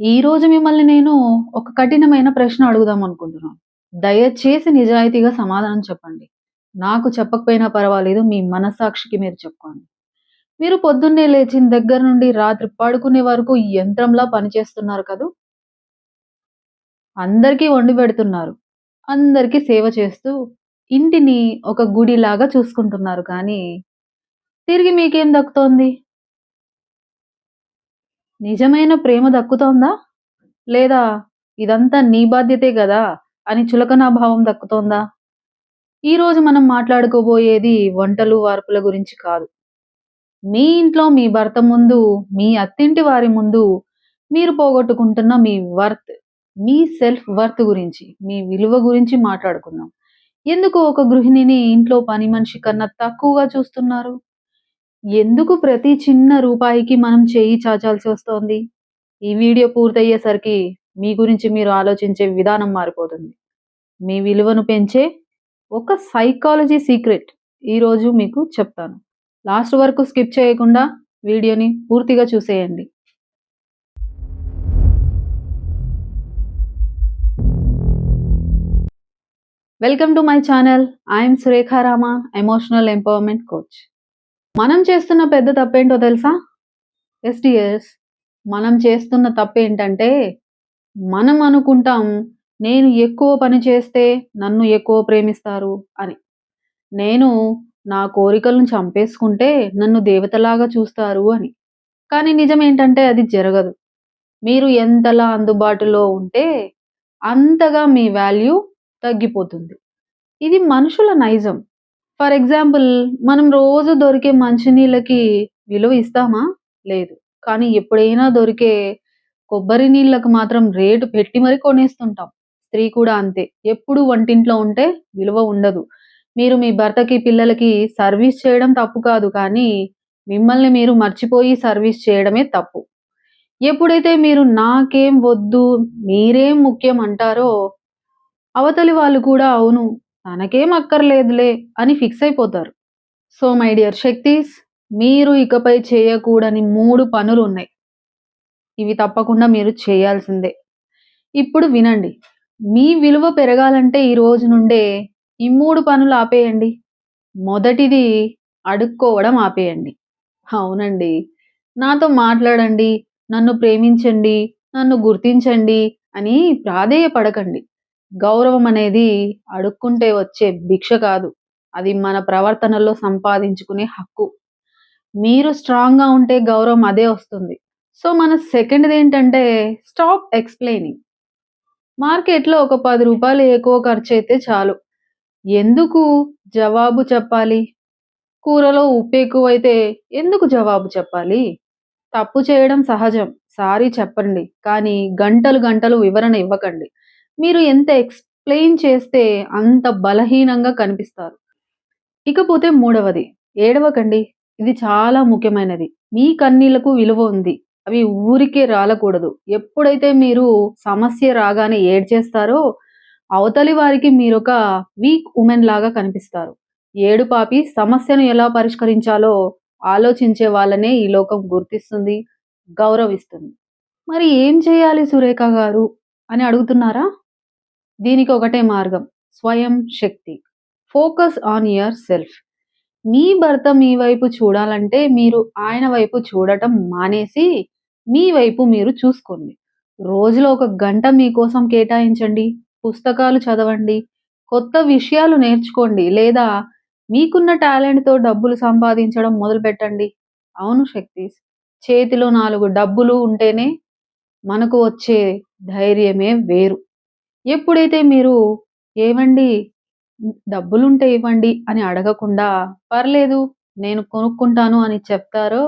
ఈరోజు మిమ్మల్ని నేను ఒక కఠినమైన ప్రశ్న అడుగుదాం అనుకుంటున్నాను. దయచేసి నిజాయితీగా సమాధానం చెప్పండి. నాకు చెప్పకపోయినా పర్వాలేదు. మీ మనస్సాక్షికి మీరు చెప్పుకోండి. మీరు పొద్దున్నే లేచిన దగ్గర నుండి రాత్రి పడుకునే వరకు యంత్రంలా పనిచేస్తున్నారు కదూ! అందరికీ వండి పెడుతున్నారు. అందరికీ సేవ చేస్తూ ఇంటిని ఒక గుడిలాగా చూసుకుంటున్నారు కానీ, తిరిగి మీకేం దక్కుతోంది? నిజమైన ప్రేమ దక్కుతోందా? లేదా ఇదంతా నీ బాధ్యతే కదా అని చులకన భావం దక్కుతోందా? ఈరోజు మనం మాట్లాడుకోబోయేది వంటలు, వార్పుల గురించి కాదు. మీ ఇంట్లో మీ భర్త ముందు, మీ అత్తింటి వారి ముందు మీరు పోగొట్టుకుంటున్న మీ వర్త్, మీ సెల్ఫ్ వర్త్ గురించి, మీ విలువ గురించి మాట్లాడుకుందాం. ఎందుకు ఒక గృహిణిని ఇంట్లో పని మనిషి కన్నా తక్కువగా చూస్తున్నారు? ఎందుకు ప్రతి చిన్న రూపాయికి మనం చేయి చాచాల్సి వస్తోంది? ఈ వీడియో పూర్తయ్యేసరికి మీ గురించి మీరు ఆలోచించే విధానం మారిపోతుంది. మీ విలువను పెంచే ఒక సైకాలజీ సీక్రెట్ ఈరోజు మీకు చెప్తాను. లాస్ట్ వరకు స్కిప్ చేయకుండా వీడియోని పూర్తిగా చూసేయండి. Welcome to my channel. I'm Surekha Rama, emotional empowerment coach. మనం చేస్తున్న పెద్ద తప్పేంటో తెలుసా? యెస్ మనం చేస్తున్న తప్పేంటంటే, మనం అనుకుంటాం నేను ఎక్కువ పని చేస్తే నన్ను ఎక్కువ ప్రేమిస్తారు అని. నేను నా కోరికలను చంపేసుకుంటే నన్ను దేవతలాగా చూస్తారు అని. కానీ నిజమేంటంటే అది జరగదు. మీరు ఎంతలా అందుబాటులో ఉంటే అంతగా మీ వాల్యూ తగ్గిపోతుంది. ఇది మనుషుల నైజం. ఫర్ ఎగ్జాంపుల్ మనం రోజు దొరికే మంచినీళ్ళకి విలువ ఇస్తామా? లేదు. కానీ ఎప్పుడైనా దొరికే కొబ్బరి నీళ్ళకు మాత్రం రేటు పెట్టి మరి కొనేస్తుంటాం. స్త్రీ కూడా అంతే. ఎప్పుడు వంటింట్లో ఉంటే విలువ ఉండదు. మీరు మీ భర్తకి, పిల్లలకి సర్వీస్ చేయడం తప్పు కాదు. కానీ మిమ్మల్ని మీరు మర్చిపోయి సర్వీస్ చేయడమే తప్పు. ఎప్పుడైతే మీరు నాకేం వద్దు, మీరేం ముఖ్యం అంటారో, అవతలి వాళ్ళు కూడా అవును తనకేం అక్కర్లేదులే అని ఫిక్స్ అయిపోతారు. సో మై డియర్ శక్తీస్ మీరు ఇకపై చేయకూడని మూడు పనులు ఉన్నాయి ఇవి తప్పకుండా మీరు చేయాల్సిందే. ఇప్పుడు వినండి. మీ విలువ పెరగాలంటే ఈ రోజు నుండే ఈ మూడు పనులు ఆపేయండి. మొదటిది అడుక్కోవడం ఆపేయండి. అవునండి. నాతో మాట్లాడండి, నన్ను ప్రేమించండి, నన్ను గుర్తించండి అని ప్రాధేయపడకండి. గౌరవం అనేది అడుక్కుంటే వచ్చే భిక్ష కాదు. అది మన ప్రవర్తనలో సంపాదించుకునే హక్కు. మీరు స్ట్రాంగ్‌గా ఉంటే గౌరవం అదే వస్తుంది. సో మన సెకండ్ది ఏంటంటే స్టాప్ ఎక్స్‌ప్లెయినింగ్. మార్కెట్‌లో ఒక పది రూపాయలు ఎక్కువ ఖర్చు అయితే చాలు. ఎందుకు జవాబు చెప్పాలి? కూరలో ఉప్పు ఎక్కువైతే ఎందుకు జవాబు చెప్పాలి? తప్పు చేయడం సహజం. సారీ చెప్పండి. కానీ గంటలు గంటలు వివరణ ఇవ్వకండి. మీరు ఎంత ఎక్స్‌ప్లెయిన్ చేస్తే అంత బలహీనంగా కనిపిస్తారు. ఇకపోతే మూడవది ఏడవకండి. ఇది చాలా ముఖ్యమైనది. మీ కన్నీళ్ళకు విలువ ఉంది. అవి ఊరికే రాలకూడదు. ఎప్పుడైతే మీరు సమస్య రాగానే ఏడ్చేస్తారో, అవతలి వారికి మీరొక వీక్ ఉమెన్ లాగా కనిపిస్తారు. ఏడు పాపి సమస్యను ఎలా పరిష్కరించాలో ఆలోచించే వాళ్ళనే ఈ లోకం గుర్తిస్తుంది, గౌరవిస్తుంది. మరి ఏం చేయాలి సురేఖ గారు అని అడుగుతున్నారా? దీనికి ఒకటే మార్గం. స్వయం శక్తి. Focus on yourself. మీ భర్త మీ వైపు చూడాలంటే మీరు ఆయన వైపు చూడటం మానేసి, మీ వైపు మీరు చూసుకోండి. రోజులో ఒక గంట మీకోసం కేటాయించండి. పుస్తకాలు చదవండి. కొత్త విషయాలు నేర్చుకోండి. లేదా మీకున్న టాలెంట్‌తో డబ్బులు సంపాదించడం మొదలుపెట్టండి. అవును శక్తిస్ చేతిలో నాలుగు డబ్బులు ఉంటేనే మనకు వచ్చే ధైర్యమే వేరు. ఎప్పుడైతే మీరు ఏవండి డబ్బులుంటే ఇవ్వండి అని అడగకుండా, పర్లేదు నేను కొనుక్కుంటాను అని చెప్తారో,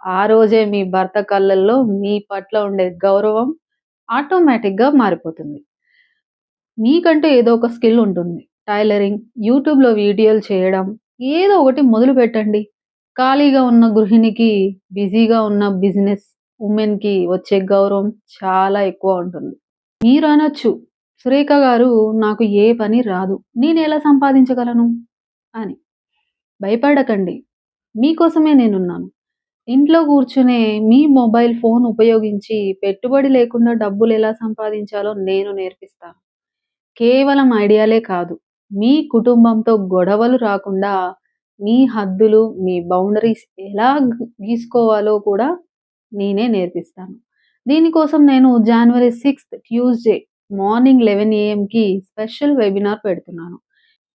ఆ రోజే మీ భర్త కళ్ళల్లో మీ పట్ల ఉండే గౌరవం ఆటోమేటిక్‌గా మారిపోతుంది. మీకంటూ ఏదో ఒక స్కిల్ ఉంటుంది. టైలరింగ్, యూట్యూబ్‌లో వీడియోలు చేయడం ఏదో ఒకటి మొదలుపెట్టండి. ఖాళీగా ఉన్న గృహిణికి, బిజీగా ఉన్న బిజినెస్ ఉమెన్కి వచ్చే గౌరవం చాలా ఎక్కువ ఉంటుంది. మీరు అనొచ్చు సురేఖ గారు నాకు ఏ పని రాదు. నేను ఎలా సంపాదించగలను? అని. భయపడకండి. మీకోసమే నేనున్నాను. ఇంట్లో కూర్చునే మీ మొబైల్ ఫోన్ ఉపయోగించి పెట్టుబడి లేకుండా డబ్బులు ఎలా సంపాదించాలో నేను నేర్పిస్తాను. కేవలం ఐడియాలే కాదు, మీ కుటుంబంతో గొడవలు రాకుండా మీ హద్దులు, మీ బౌండరీస్ ఎలా గీసుకోవాలో కూడా నేనే నేర్పిస్తాను. దీనికోసం నేను జనవరి సిక్స్త్ ట్యూస్‌డే మార్నింగ్ 11 ఏఎంకి స్పెషల్ వెబినార్ పెడుతున్నాను.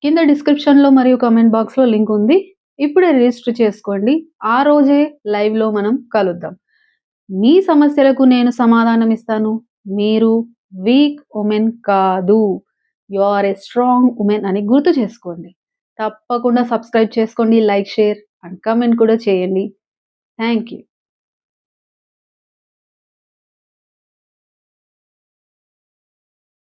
కింద డిస్క్రిప్షన్‌లో మరియు కామెంట్ బాక్స్‌లో లింక్ ఉంది. ఇప్పుడే రిజిస్టర్ చేసుకోండి. ఆ రోజే లైవ్‌లో మనం కలుద్దాం. మీ సమస్యలకు నేను సమాధానం ఇస్తాను. మీరు వీక్ ఉమెన్ కాదు. You are a strong women అని గుర్తు చేసుకోండి. తప్పకుండా సబ్స్క్రైబ్ చేసుకోండి. లైక్, షేర్ అండ్ కమెంట్ కూడా చేయండి. Thank you.